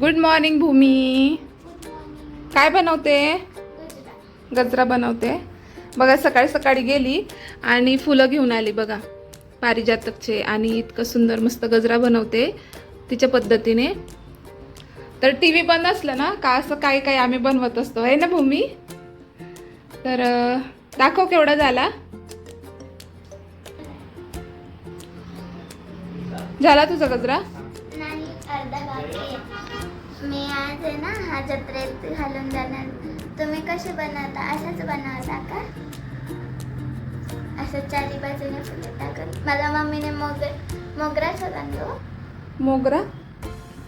Good morning भूमी काय बनवते? गजरा बनवते. बघा सकाळी सकाळी गेली आणि फुलं घेऊन आली बघा पारिजातकचे. आणि इतकं सुंदर मस्त गजरा बनवते तिच्या पद्धतीने. तर टी व्ही बंद असलं ना का असं काही काही आम्ही बनवत असतो आहे ना भूमी तर दाखव केवढा झाला. झाला तुझा गजरा? आहे ना हा जत्रेत घालून जाणार तुम्ही कसे बनवता? असंच बनवता का? असं चारी बाजूने फुलं टाकून. मला मम्मीने मोग मोगराचा आणलो मोगरा?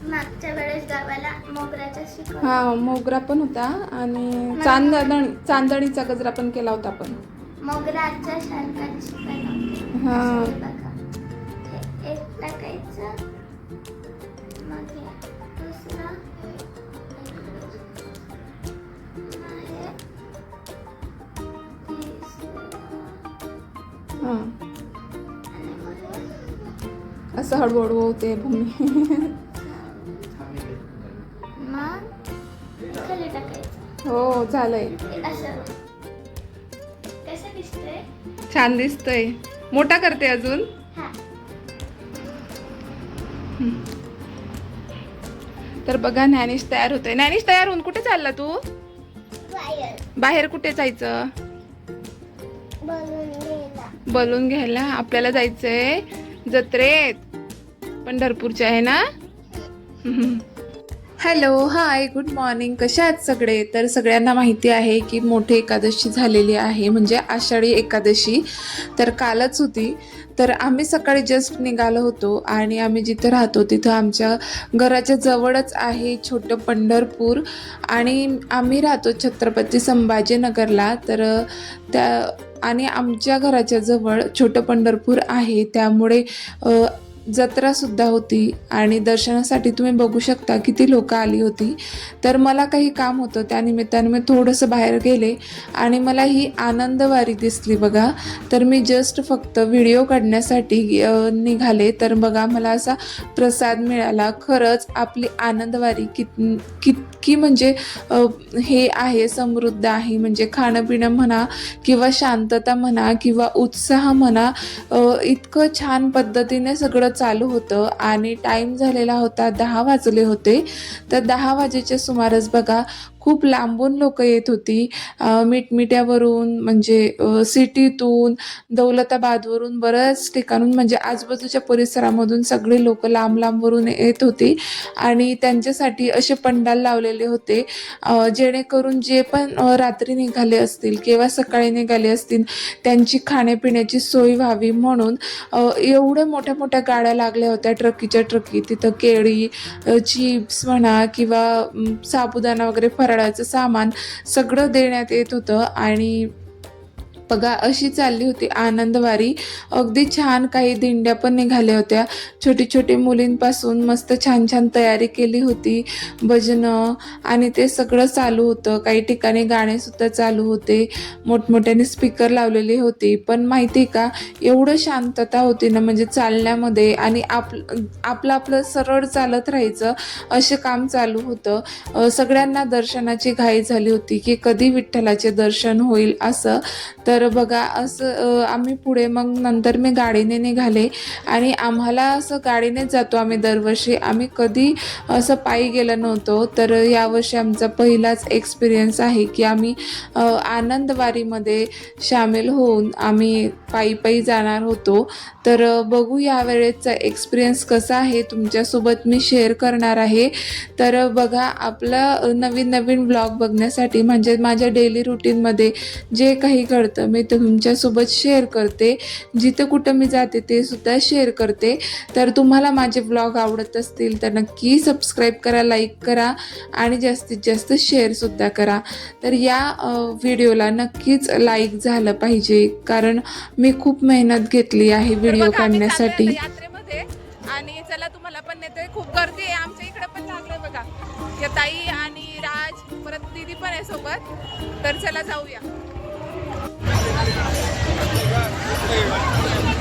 मागच्या वेळेस गावाला मोगराचा शिकवला. हा मोगरा पण होता आणि चांदणी चांदणीचा गजरा पण केला होता आपण. मोगराच्या सारखा हा. हे बघा. हे एक टाकायचं. असं हळूहळू होते भूमी हो झालंय. छान दिसतंय. मोठा करते अजून? हा. तर बघा ज्ञानेश तयार होतोय. ज्ञानेश तयार होऊन कुठे चालला तू? बाहेर. कुठे जायचं? बलून घ्यायला आपल्याला जायचंय जत्रेत. पंढरपूरचे आहे ना? हॅलो हाय गुड मॉर्निंग कशा आहेत सगळे? तर सगळ्यांना माहिती आहे की मोठी एकादशी झालेली आहे म्हणजे आषाढी एकादशी. तर कालच होती. तर आम्ही सकाळी जस्ट निघालो होतो आणि आम्ही जिथं राहतो तिथं आमच्या घराच्या जवळच आहे छोटं पंढरपूर. आणि आम्ही राहतो छत्रपती संभाजीनगरला. तर त्या आणि आमच्या घराच्या जवळ छोटं पंढरपूर आहे. त्यामुळे जत्रासुद्धा होती आणि दर्शनासाठी तुम्ही बघू शकता किती लोक आली होती. तर मला काही काम होतं त्यानिमित्ताने मी थोडंसं बाहेर गेले आणि मला ही आनंदवारी दिसली बघा. तर मी जस्ट फक्त व्हिडिओ काढण्यासाठी निघाले. तर बघा मला असा प्रसाद मिळाला. खरंच आपली आनंदवारी कित कितकी म्हणजे हे आहे समृद्ध आहे. म्हणजे खाणं पिणं म्हणा किंवा शांतता म्हणा किंवा उत्साह म्हणा इतकं छान पद्धतीने सगळं चालू होतं आणि टाईम झालेला होता दहा वाजले होते. तर दहा वाजेच्या सुमारास बघा खूप लांबून लोक येत होती. अ, मिटमिट्यावरून म्हणजे सिटीतून दौलताबादवरून बऱ्याच ठिकाणून म्हणजे आजूबाजूच्या परिसरामधून सगळे लोक लांब लांबवरून येत होती. आणि त्यांच्यासाठी असे पंडाल लावलेले होते. जेणेकरून जे पण रात्री निघाले असतील किंवा सकाळी निघाले असतील त्यांची खाण्यापिण्याची सोय व्हावी म्हणून एवढ्या मोठ्या मोठ्या गाड्या लागल्या होत्या ट्रकीच्या ट्रकी. तिथं केळी चिप्स म्हणा किंवा साबुदाणा वगैरे फरा फराळाचं सामान सगळं देण्यात येत होतं आणि बघा अशी चालली होती. आनंदवारी. अगदी छान काही दिंड्या पण निघाल्या होत्या. छोटी छोटी मुलींपासून मस्त छान छान तयारी केली होती. भजनं आणि ते सगळं चालू होतं. काही ठिकाणी गाणेसुद्धा चालू होते. मोठमोठ्याने स्पीकर लावलेली होती. पण माहिती आहे का एवढं शांतता होती ना म्हणजे चालण्यामध्ये आणि आप आपलं आपलं सरळ चालत राहायचं असे काम चालू होतं. सगळ्यांना दर्शनाची घाई झाली होती की कधी विठ्ठलाचे दर्शन होईल असं. तर तर बघा असं आम्ही पुढे मग नंतर मी गाडीने निघाले आणि आम्हाला असं गाडीनेच जातो आम्ही दरवर्षी. आम्ही कधी असं पायी गेलो नव्हतो तर यावर्षी आमचा पहिलाच एक्सपिरियन्स आहे की आम्ही आनंदवारीमध्ये सामील होऊन आम्ही पायी पायी जाणार होतो. तर बघू बघू यावेळेचा एक्सपिरियन्स कसा आहे तुमच्यासोबत मी शेअर करणार आहे. तर बघा आपला नवीन नवीन ब्लॉग बघण्यासाठी म्हणजे माझ्या डेली रुटीनमध्ये जे काही घडतं मी तुमच्यासोबत शेअर करते. जिथं कुठं मी जाते ते सुद्धा शेअर करते. तर तुम्हाला माझे ब्लॉग आवडत असतील तर नक्की सबस्क्राईब करा लाईक करा आणि जास्तीत जास्त शेअरसुद्धा करा. तर या व्हिडिओला नक्कीच लाईक झालं पाहिजे. कारण मी खूप मेहनत घेतली आहे व्हिडिओ काढण्यासाठी. आणि चला तुम्हाला पण नेते खूप गर्दी आहे. आमच्या इकडे पण लागलंय बघा. या ताई आणि राज परत दीदी पण आहे सोबत. तर चला जाऊया. Thank you.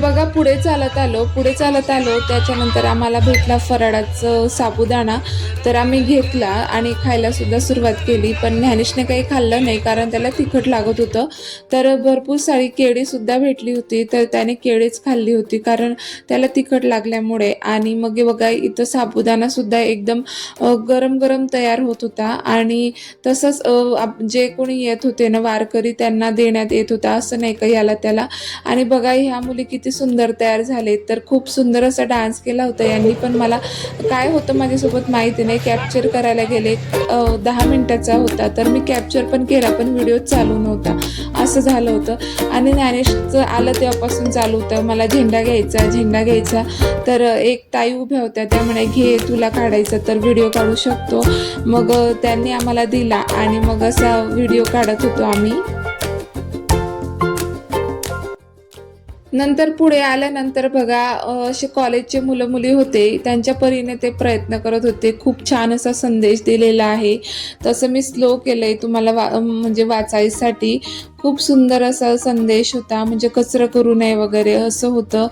बघा पुढे चालत आलो पुढे चालत आलो. त्याच्यानंतर आम्हाला भेटला फराळाचं साबुदाणा. तर आम्ही घेतला आणि खायला सुद्धा सुरुवात केली. पण ज्ञानेशने काही खाल्लं नाही कारण त्याला तिखट लागत होतं. तर भरपूर सारी केळी सुद्धा भेटली होती. तर त्याने केळीच खाल्ली होती कारण त्याला तिखट लागल्यामुळे. आणि मग बघा इथं साबुदाणा सुद्धा एकदम गरम गरम तयार होत होता. आणि तसंच आप- जे कोणी येत होते ना वारकरी त्यांना देण्यात येत होता. असं नाही का याला त्याला. आणि बघा ह्या मुली किती सुंदर तयार झाले तर खूप सुंदर असा डान्स केला होता यांनी. पण मला काय होतं माझ्यासोबत माहिती नाही. कॅप्चर करायला गेले दहा मिनिटाचा होता. तर मी कॅप्चर पण केला पण व्हिडिओ चालू नव्हता. असं झालं होतं. आणि ज्ञानेशचं आलं तेव्हापासून चालू होतं. मला झेंडा घ्यायचा झेंडा घ्यायचा. तर एक ताई उभ्या होत्या. त्या म्हणे घे तुला काढायचा तर व्हिडिओ काढू शकतो. मग त्यांनी आम्हाला दिला आणि मग असा व्हिडिओ काढत होतो आम्ही. नंतर पुढे आल्यानंतर बघा असे कॉलेजचे मुलं मुली होते त्यांच्या परीने ते प्रयत्न करत होते. खूप छान असा संदेश दिलेला आहे. तसं मी स्लो केलं आहे तुम्हाला वा म्हणजे वाचायसाठी. खूप सुंदर असा संदेश होता म्हणजे कचरं करू नये वगैरे असं होतं.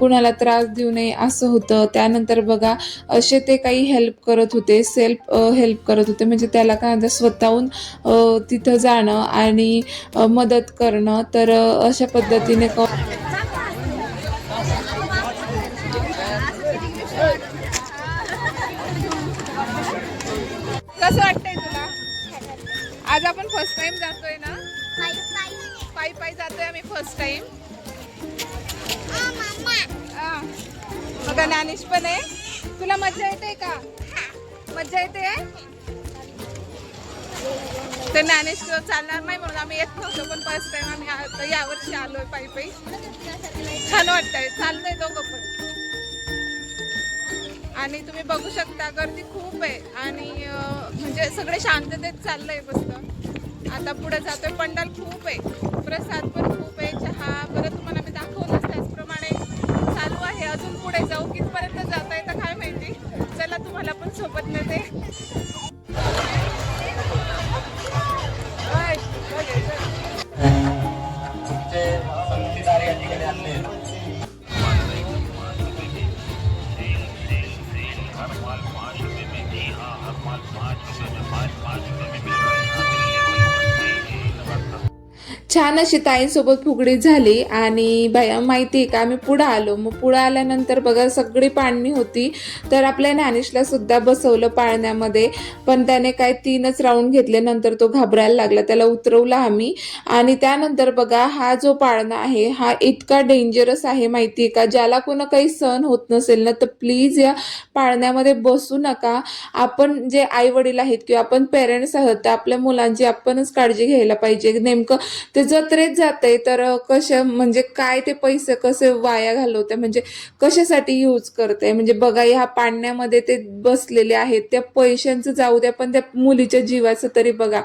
कुणाला त्रास देऊ नये असं होतं. त्यानंतर बघा असे ते काही हेल्प करत होते सेल्फ हेल्प करत होते. म्हणजे त्याला काय म्हणतात स्वतःहून तिथं जाणं आणि मदत करणं. तर अशा पद्धतीने क कसं वाटतंय तुला? आज आपण फर्स्ट टाइम जातोय ना? पायी पायी पायी जातोय आम्ही फर्स्ट टाइम आ, मम्मा मग ज्ञानेश पण आहे. तुला मजा येते का? मजा येते? ते ज्ञानेश चालणार नाही म्हणून आम्ही येत नव्हतो पण फर्स्ट टाइम आम्ही आता यावर्षी आलोय पायी पायी. छान वाटतंय. चालतंय दोघं पण. आणि तुम्ही बघू शकता गर्दी खूप आहे. आणि म्हणजे सगळे शांततेत चाललंय मस्त. आता पुढे जातोय पंडाल खूप आहे. प्रसाद पण खूप आहे. चहा परत तुम्हाला मी दाखवलंच त्याचप्रमाणे चालू आहे. अजून पुढे जाऊ. कितपर्यंत जाता येतं काय माहिती. चला तुम्हाला पण सोबत नेते. छान अशी ताईंसोबत फुगडी झाली आणि बाया माहिती आहे का आम्ही पुढं आलो. मग पुढं आल्यानंतर बघा सगळी पाळणी होती. तर आपल्या ज्ञानेशला सुद्धा बसवलं पाळण्यामध्ये. पण त्याने काय तीनच राऊंड घेतल्यानंतर नंतर तो घाबरायला लागला. त्याला उतरवला आम्ही. आणि त्यानंतर बघा हा जो पाळणा आहे हा इतका डेंजरस आहे माहिती आहे का? ज्याला कोणा काही सहन होत नसेल ना तर प्लीज या पाळण्यामध्ये बसू नका. आपण जे आई वडील आहेत किंवा आपण पेरेंट्स आहोत तर आपल्या मुलांची आपणच काळजी घ्यायला पाहिजे. नेमकं ते जत्रेत जाते तर कशा म्हणजे काय ते पैसे कसे वाया घालवते म्हणजे कशासाठी यूज करते म्हणजे बघा ह्या पाण्यामध्ये ते बसलेले आहेत त्या पैशांचं जाऊ द्या पण त्या मुलीच्या जीवाचं तरी बघा.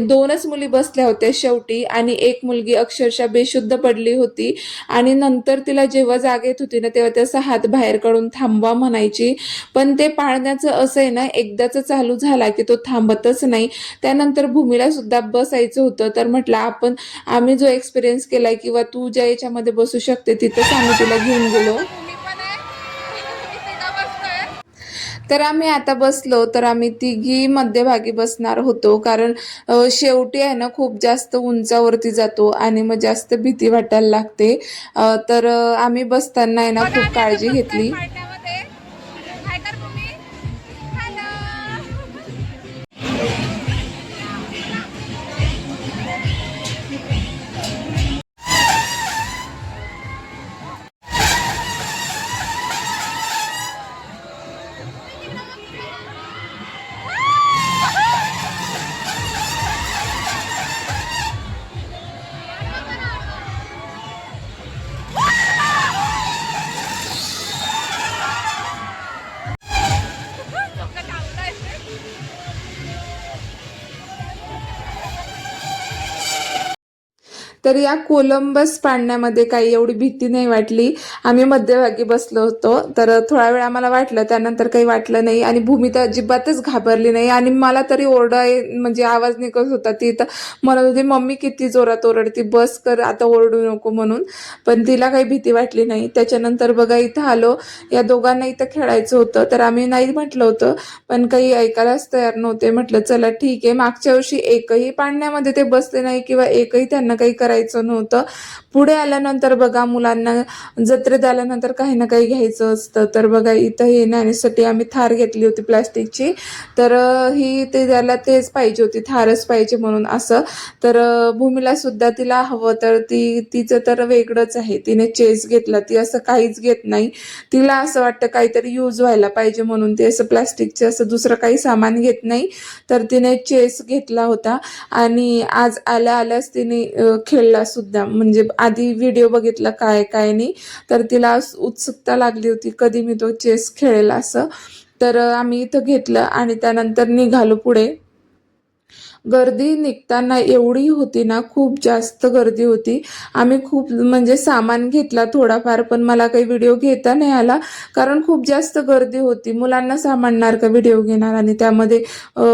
दोनच मुली बसल्या होत्या शेवटी आणि एक मुलगी अक्षरशः बेशुद्ध पडली होती आणि नंतर तिला जेव्हा जाग येत होती ना तेव्हा त्याचा हात बाहेर काढून थांबवा म्हणायची. पण ते पाळण्याचं असं आहे ना एकदाच चालू झाला की तो थांबतच नाही. त्यानंतर भूमीला सुद्धा बसायचं होतं तर म्हटलं आपण आम्ही जो एक्सपिरियन्स केलाय किंवा तू ज्या याच्यामध्ये बसू शकते तिथंच आम्ही तुला घेऊन गेलो. तर आम्ही आता बसलो तर आम्ही तिघी मध्यभागी बसणार होतो. कारण शेवटी आहे ना खूप जास्त उंचावरती जातो आणि मग जास्त भीती वाटायला लागते. तर आम्ही बसताना आहे ना खूप काळजी घेतली. तर या कोलंबस पाडण्यामध्ये काही एवढी भीती नाही वाटली. आम्ही मध्यभागी बसलो होतो. तर थोडा वेळ आम्हाला वाटलं त्यानंतर काही वाटलं नाही आणि भूमी तर अजिबातच घाबरली नाही. आणि मला तरी ओरडा म्हणजे आवाज निघत होता ती तर म्हणत होती मम्मी किती जोरात ओरडती बस कर आता ओरडू नको म्हणून. पण तिला काही भीती वाटली नाही. त्याच्यानंतर बघा इथं आलो. या दोघांना इथं खेळायचं होतं. तर आम्ही नाही म्हटलं होतं पण काही ऐकायलाच तयार नव्हते. म्हटलं चला ठीक आहे. मागच्या वर्षी एकही पाळण्यामध्ये ते बसले नाही किंवा एकही त्यांना काही करायचं करायचं नव्हतं. पुढे आल्यानंतर बघा मुलांना जत्रेत आल्यानंतर काही ना काही घ्यायचं असतं. तर बघा इथं हे नेण्यासाठी आम्ही थार घेतली होती प्लास्टिकची. तर ही ते त्याला तेच पाहिजे होती थारच पाहिजे म्हणून असं. तर भूमीला सुद्धा तिला हवं तर ती तिचं तर वेगळंच आहे. तिने चेस घेतला ती असं काहीच घेत नाही. तिला असं वाटतं काहीतरी यूज व्हायला पाहिजे म्हणून ते असं प्लास्टिकचं असं दुसरं काही सामान घेत नाही. तर तिने चेस घेतला होता. आणि आज आल्या आल्याच तिने खेळला सुद्धा. म्हणजे आधी व्हिडिओ बघितला काय काय नाही. तर तिला उत्सुकता लागली होती कधी मी तो चेस खेळेल असं. तर आम्ही इथं घेतलं आणि त्यानंतर निघालो पुढे. गर्दी निघताना एवढी होती ना खूप जास्त गर्दी होती. आम्ही खूप म्हणजे सामान घेतला थोडाफार पण मला काही व्हिडिओ घेता नाही आला. कारण खूप जास्त गर्दी होती. मुलांना सामानणार का व्हिडिओ घेणार आणि त्यामध्ये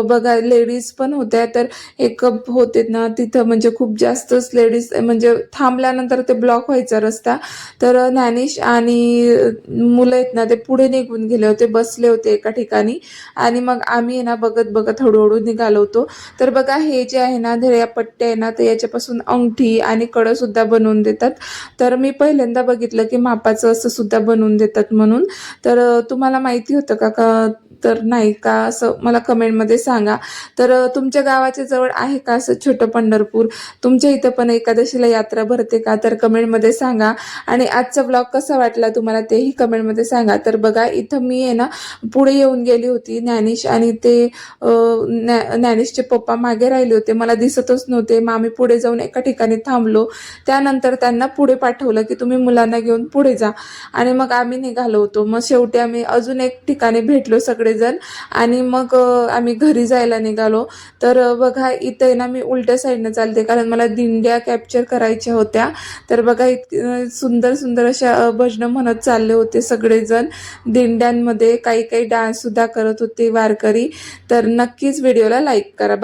बघा लेडीज पण होत्या. तर एक होते ना तिथं म्हणजे खूप जास्तच लेडीज म्हणजे थांबल्यानंतर ते ब्लॉक व्हायचा रस्ता. तर ज्ञानेश आणि मुलं आहेत ना ते पुढे निघून गेले होते बसले होते एका ठिकाणी. आणि मग आम्ही आहे ना बघत बघत हळूहळू निघालो होतो. तर बघा बघा हे जे आहे ना धड्या पट्टे आहे ना तर याच्यापासून अंगठी आणि कडं सुद्धा बनवून देतात. तर मी पहिल्यांदा बघितलं की मापाचं असं सुद्धा बनवून देतात म्हणून. तर तुम्हाला माहिती होतं का का तर नाही का असं मला कमेंटमध्ये सांगा. तर तुमच्या गावाच्या जवळ आहे का असं छोटं पंढरपूर? तुमच्या इथं पण एकादशीला यात्रा भरते का? तर कमेंटमध्ये सांगा. आणि आजचा ब्लॉग कसा वाटला तुम्हाला तेही कमेंटमध्ये सांगा. तर बघा इथं मी आहे ना पुढे येऊन गेली होती ज्ञानेश आणि ते अं, ज्ञानेशचे पप्पा मागे राहिले होते मला दिसतच नव्हते. मग आम्ही पुढे जाऊन एका ठिकाणी थांबलो. त्यानंतर त्यांना पुढे पाठवलं की तुम्ही मुलांना घेऊन पुढे जा. आणि मग आम्ही निघालो होतो. मग शेवटी आम्ही अजून एक ठिकाणी भेटलो सगळेजण. आणि मग आम्ही घरी जायला निघालो. तर बघा इथं आहे ना मी उलट्या साईडनं चालते. कारण मला दिंड्या कॅप्चर करायच्या होत्या. तर बघा इत सुंदर सुंदर अशा भजनं म्हणत चालले होते सगळेजण. दिंड्यांमध्ये काही काही डान्ससुद्धा करत होते वारकरी. तर नक्कीच व्हिडिओला लाईक करा. बा